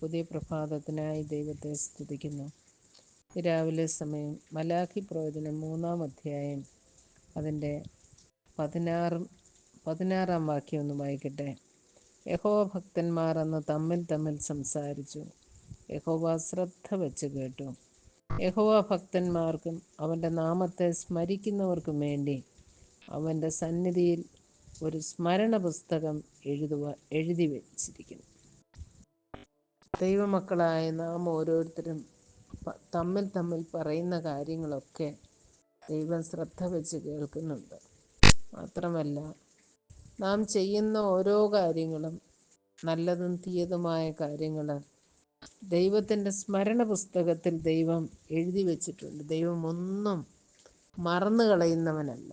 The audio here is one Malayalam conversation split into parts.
പുതിയ പ്രഭാതത്തിനായി ദൈവത്തെ സ്തുതിക്കുന്നു. രാവിലെ സമയം മലാഖി പ്രവചനം മൂന്നാം അധ്യായം അതിന്റെ പതിനാറും പതിനാറാം വാക്യം ഒന്ന് വായിക്കട്ടെ. യഹോ ഭക്തന്മാർ അന്ന് തമ്മിൽ തമ്മിൽ സംസാരിച്ചു. യഹോവ ശ്രദ്ധ വെച്ച് കേട്ടു. യഹോവ ഭക്തന്മാർക്കും അവന്റെ നാമത്തെ സ്മരിക്കുന്നവർക്കും വേണ്ടി അവന്റെ സന്നിധിയിൽ ഒരു സ്മരണ പുസ്തകം എഴുതുവാൻ എഴുതി വച്ചിരിക്കുന്നു. ദൈവമക്കളായ നാം ഓരോരുത്തരും തമ്മിൽ തമ്മിൽ പറയുന്ന കാര്യങ്ങളൊക്കെ ദൈവം ശ്രദ്ധ വെച്ച് കേൾക്കുന്നുണ്ട്. മാത്രമല്ല നാം ചെയ്യുന്ന ഓരോ കാര്യങ്ങളും നല്ലതും തീയതുമായ കാര്യങ്ങൾ ദൈവത്തിന്റെ സ്മരണ പുസ്തകത്തിൽ ദൈവം എഴുതി വച്ചിട്ടുണ്ട്. ദൈവം ഒന്നും മറന്നു കളയുന്നവനല്ല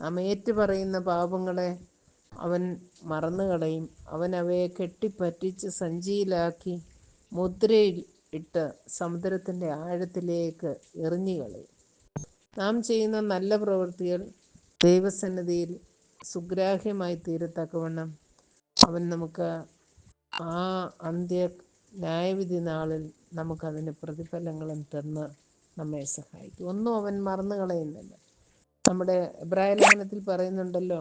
നാം ഏറ്റുപറയുന്ന പാപങ്ങളെ അവൻ മറന്നുകളയും അവൻ അവയെ കെട്ടിപ്പറ്റിച്ച് സഞ്ചിയിലാക്കി മുദ്രയിൽ ഇട്ട് സമുദ്രത്തിന്റെ ആഴത്തിലേക്ക് എറിഞ്ഞുകളയും. നാം ചെയ്യുന്ന നല്ല പ്രവൃത്തികൾ ദൈവസന്നിധിയിൽ സുഗ്രാഹ്യമായി തീരത്തക്കവണ്ണം അവൻ നമുക്ക് ആ അന്ത്യ ന്യായവിധി നാളിൽ നമുക്കതിന് പ്രതിഫലങ്ങളും തന്ന് നമ്മെ സഹായിക്കും. ഒന്നും അവൻ മറന്നു കളയുന്നില്ല. നമ്മുടെ ഇബ്രാഹിം ലേഖനത്തിൽ പറയുന്നുണ്ടല്ലോ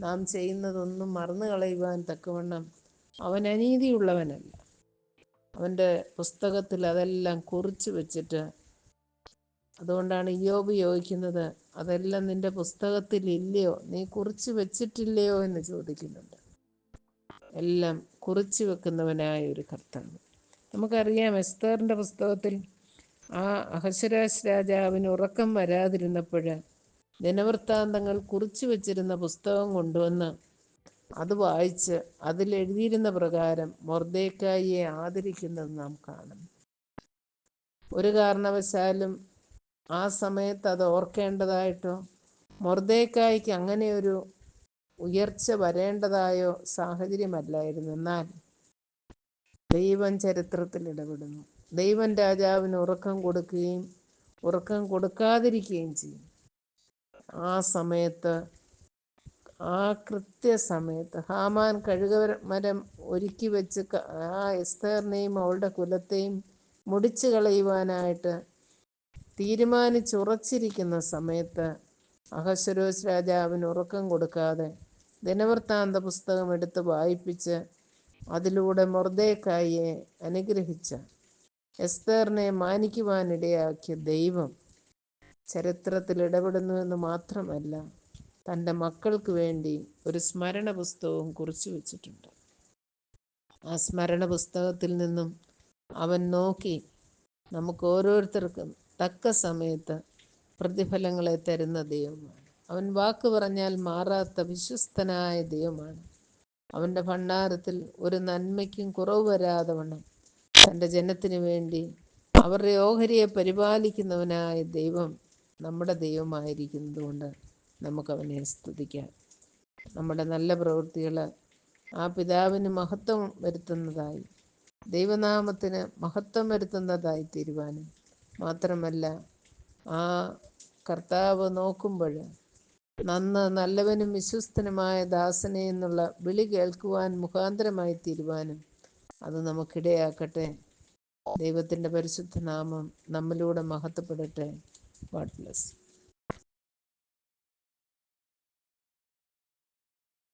നാം ചെയ്യുന്നതൊന്നും മറന്നു കളയുവാൻ തക്കവണ്ണം അവൻ അനീതിയുള്ളവനല്ല. അവന്റെ പുസ്തകത്തിൽ അതെല്ലാം കുറിച്ച് വെച്ചിട്ട് അതുകൊണ്ടാണ് യോബ് ചോദിക്കുന്നത് അതെല്ലാം നിന്റെ പുസ്തകത്തിൽ ഇല്ലയോ നീ കുറിച്ച് വെച്ചിട്ടില്ലയോ? എന്ന് ചോദിക്കുന്നുണ്ട്. എല്ലാം കുറിച്ച് വെക്കുന്നവനായ ഒരു കർത്താവ്. നമുക്കറിയാം എസ്തറിന്റെ പുസ്തകത്തിൽ ആ അഹശ്വരാജ് രാജാവിന് ഉറക്കം വരാതിരുന്നപ്പോൾ ദിനവൃത്താന്തങ്ങൾ കുറിച്ചു വച്ചിരുന്ന പുസ്തകം കൊണ്ടുവന്ന് അത് വായിച്ച് അതിലെഴുതിയിരുന്ന പ്രകാരം മൊർദേക്കായിയെ ആദരിക്കുന്നത് നാം കാണും. ഒരു കാരണവശാലും ആ സമയത്ത് അത് ഓർക്കേണ്ടതായിട്ടോ? മൊർദേക്കായിക്ക് അങ്ങനെ ഒരു ഉയർച്ച വരേണ്ടതായോ സാഹചര്യമല്ലായിരുന്നു. എന്നാൽ ദൈവം ചരിത്രത്തിൽ ഇടപെടുന്നു. ദൈവം രാജാവിന് ഉറക്കം കൊടുക്കുകയും ഉറക്കം കൊടുക്കാതിരിക്കുകയും ചെയ്യും. ആ സമയത്ത് ആ കൃത്യസമയത്ത് ഹാമാൻ കഴുക മരം ഒരുക്കി വെച്ച് ആ എസ്തേറിനെയും അവളുടെ കുലത്തെയും മുടിച്ചു കളയുവാനായിട്ട് തീരുമാനിച്ചുറച്ചിരിക്കുന്ന സമയത്ത് അഹശ്വരോസ് രാജാവിന് ഉറക്കം കൊടുക്കാതെ ദിനവൃത്താന്ത പുസ്തകം എടുത്ത് വായിപ്പിച്ച് അതിലൂടെ മൊർദേക്കായിയെ അനുഗ്രഹിച്ച എസ്തേറിനെ മാനിക്കുവാനിടയാക്കിയ ദൈവം ചരിത്രത്തിൽ ഇടപെടുന്നുവെന്ന് മാത്രമല്ല തന്റെ മക്കൾക്ക് വേണ്ടി ഒരു സ്മരണ പുസ്തകവും കുറിച്ചു വച്ചിട്ടുണ്ട്. ആ സ്മരണ പുസ്തകത്തിൽ നിന്നും അവൻ നോക്കി നമുക്ക് ഓരോരുത്തർക്കും തക്ക സമയത്ത് പ്രതിഫലങ്ങളെ തരുന്ന ദൈവമാണ്. അവൻ വാക്ക് പറഞ്ഞാൽ മാറാത്ത വിശ്വസ്തനായ ദൈവമാണ്. അവന്റെ ഭണ്ഡാരത്തിൽ ഒരു നന്മയ്ക്കും കുറവ് വരാതെ വണ്ണം തന്റെ ജനത്തിന് വേണ്ടി അവരുടെ ഓഹരിയെ പരിപാലിക്കുന്നവനായ ദൈവം നമ്മുടെ ദൈവമായിരിക്കുന്നത് കൊണ്ട് നമുക്കവനെ സ്തുതിക്കാം. നമ്മുടെ നല്ല പ്രവൃത്തികൾ ആ പിതാവിന് മഹത്വം വരുത്തുന്നതായി ദൈവനാമത്തിന് മഹത്വം വരുത്തുന്നതായി തീരുവാനും മാത്രമല്ല ആ കർത്താവ് നോക്കുമ്പോൾ നന്ന് നല്ലവനും വിശ്വസ്തനുമായ ദാസനെ എന്നുള്ള വിളി കേൾക്കുവാൻ മുഖാന്തരമായി തീരുവാനും അത് നമുക്കിടയാക്കട്ടെ. ദൈവത്തിന്റെ പരിശുദ്ധ നാമം നമ്മിലൂടെ മഹത്വപ്പെടട്ടെ. God bless